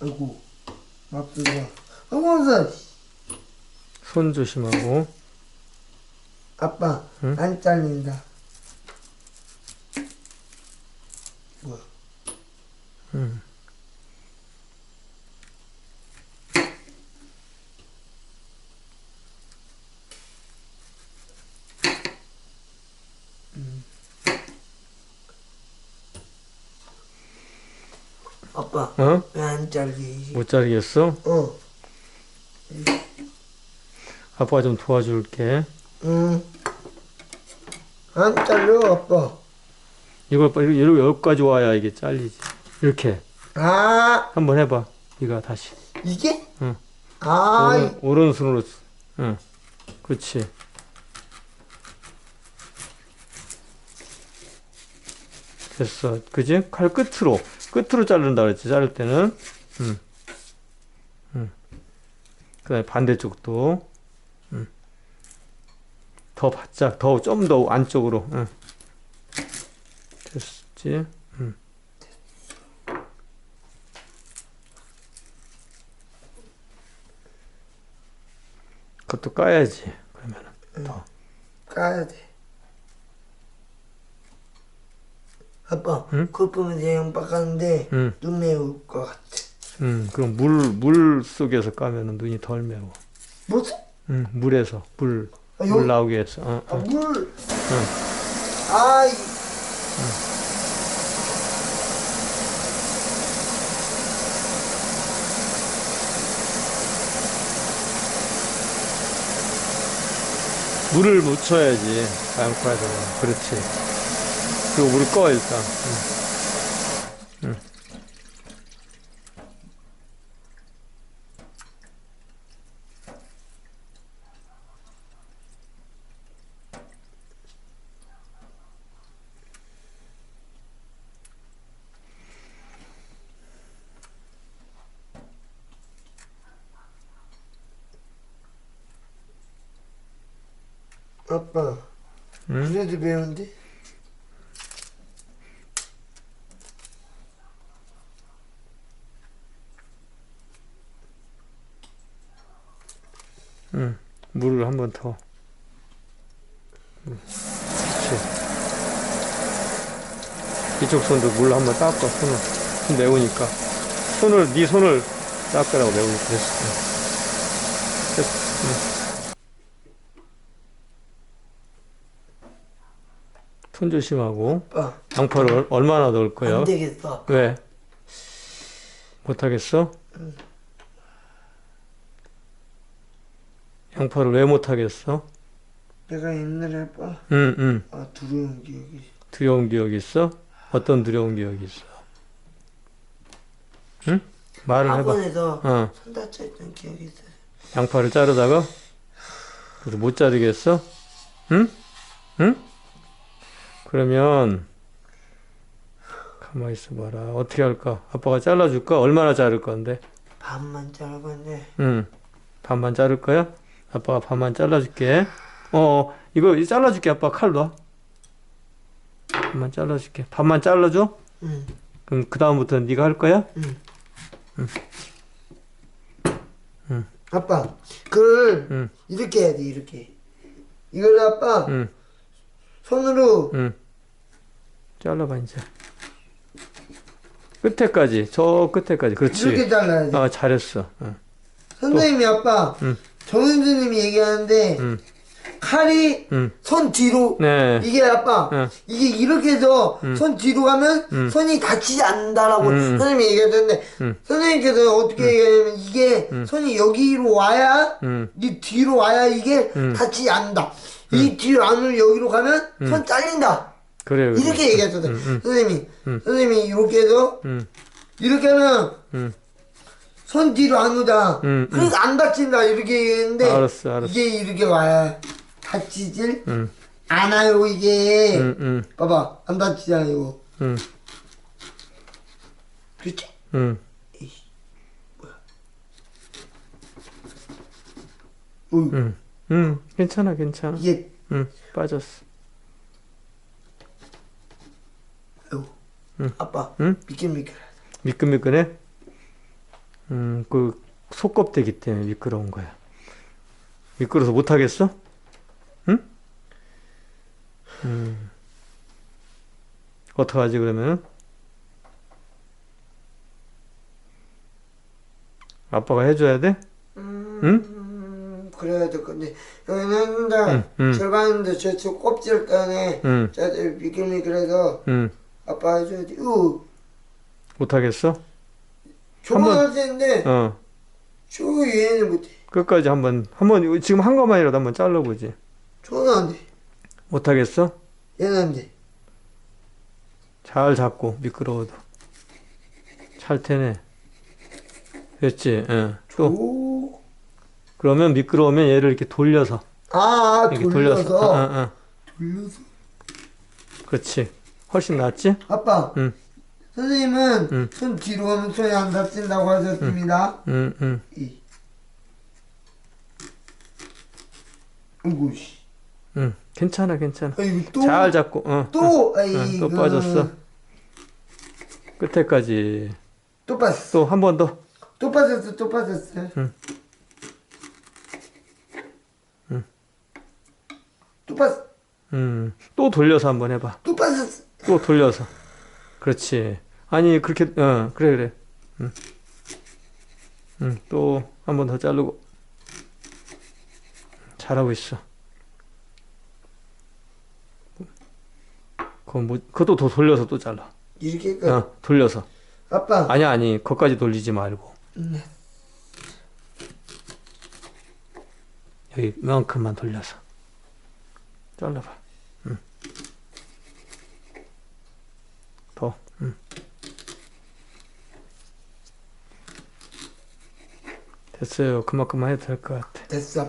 아이고 아프다 어머서 손 조심하고. 아빠 응? 안 잘린다 뭐야 음. 아빠 어? 왜 안 잘리지 못 자르겠어? 어 아빠가 좀 도와줄게. 응. 안 잘려 아빠 이걸 봐, 이렇게 여기까지 와야 이게 잘리지. 이렇게 아 한번 해봐. 네가 다시. 이게? 응. 아 오른, 오른손으로. 응. 그렇지. 됐어. 그지? 칼 끝으로. 끝으로 자른다 그랬지. 자를 때는. 응. 응. 그 다음에 반대쪽도. 응. 더 바짝, 더, 좀 더 안쪽으로. 응. 됐지? 응. 그것도 까야지. 그러면은. 더. 까야 돼 아빠 응? 그거 보면 그냥 빡가는데 응. 눈 매울 것 같아 음, 그럼 물, 물 속에서 까면은 눈이 덜 매워. 무슨? 음, 물에서, 물, 아, 물 요- 나오게 해서. 어, 아, 어. 물 아이 물을 묻혀야지. 양파에 서 그렇지. 그리고 물을 꺼, 일단. 음. 음. 아빠 응? 그래도 매운데? 응. 물을 한 번 더. 음. 그렇지. 이쪽 손도 물 한 번 닦아, 손을. 손 매우니까. 손을, 네 손을 닦으라고 매우니까 됐어. 응. 됐어. 응. 손 조심하고. 아빠 양파를 얼- 얼마나 넣을 거야? 안 되겠어 왜? 못하겠어? 양파를 왜 못하겠어? 내가 옛날에 아빠 응, 응. 아 두려운 기억이 두려운 기억이 있어? 어떤 두려운 기억이 있어? 응? 말을 해봐. 학원에서 어, 손 다쳐 있던 기억이 있어 양파를 자르다가? 그래서 못 자르겠어? 응? 응? 그러면, 가만히 있어봐라. 어떻게 할까? 아빠가 잘라줄까? 얼마나 자를 건데? 반만 자르건데 응. 반만 자를 거야? 아빠가 반만 잘라줄게. 어, 이거 잘라줄게. 아빠 칼 놔. 반만 잘라줄게. 반만 잘라줘? 응 그럼 그 다음부터는 네가 할 거야? 아빠 그걸 응. 이렇게 해야 돼 이렇게 이걸 아빠 응, 손으로 응. 잘라봐 이제. 끝에까지. 저 끝에까지. 그렇지. 이렇게 잘라야 돼 아, 잘했어. 응. 선생님이 아빠 응. 정현주님이 얘기하는데 응. 칼이 응. 손 뒤로 네. 이게 아빠 응. 이게 이렇게 해서 손 뒤로 가면 응. 손이 다치지 않는다라고 응. 선생님이 얘기하셨는데 응. 선생님께서 어떻게 얘기하냐면 이게 손이 여기로 와야 응. 이 뒤로 와야 이게 응. 다치지 않는다 이 뒤로 안으로 여기로 가면 손 잘린다 그래, 그래. 이렇게 얘기하셨어요 응, 응. 선생님이 응. 선생님이 이렇게 해서 응. 이렇게 하면 응. 손 뒤로 안 오다 응, 그러니까 안 다친다 이렇게 얘기했는데 알았어, 알았어. 이게 이렇게 와야 다치질 응. 않아요 이게 응, 응. 봐봐 안 다치잖아 이거 응. 그렇지? 응. 응. 응. 응. 괜찮아, 괜찮아. 이게 응. 빠졌어. 아이고 응. 아빠 응? 미끌미끌 미끈미끈해? 음, 그 속껍데기 때문에 미끄러운 거야. 미끄러서 못 하겠어? 응? 음. 어떡하지 그러면? 아빠가 해줘야 돼? 음, 응? 음, 그래야 될 건데 여기는 응, 응. 절반인데 저쪽 껍질 때문에 응, 저 미끌미끌해서 응. 아빠 해줘야지. 우못 하겠어? 텐데 어. 저 얘는 못해. 끝까지 한번 한번 지금 한 것만이라도 한번 잘라보지. 저는 안 돼. 못 하겠어? 얘는 안 돼. 잘 잡고 미끄러워도 찰 테네. 됐지? 예. 또 오. 그러면 미끄러우면 얘를 이렇게 돌려서 아 이렇게 돌려서 돌려서. 어, 어, 어. 돌려서. 그렇지. 훨씬 낫지? 아빠. 응. 선생님은 응. 손 뒤로 하면 손이 안 다친다고 하셨습니다. 응, 응. 이. 아이고 씨. 응. 괜찮아, 괜찮아. 아이고 또. 잘 잡고, 어. 또. 어, 아이고. 또 빠졌어. 끝에까지. 또 빠졌어. 또 한 번 더. 또 빠졌어. 또 빠졌어. 응. 응. 또 빠졌어. 음. 또 돌려서 한번 해봐. 또 빠졌어. 또 돌려서. 그렇지. 아니, 그렇게, 어, 그래, 그래. 응. 응, 또 한 번 더 자르고. 잘하고 있어. 그거 뭐, 그것도 더 돌려서 또 잘라. 이렇게 끝. 어, 돌려서. 아빠. 아니, 아니, 거기까지 돌리지 말고. 음. 여기 이만큼만 돌려서. 잘라봐. 응. 더, 응. 됐어요. 그만큼만 해도 될 것 같아. 됐어.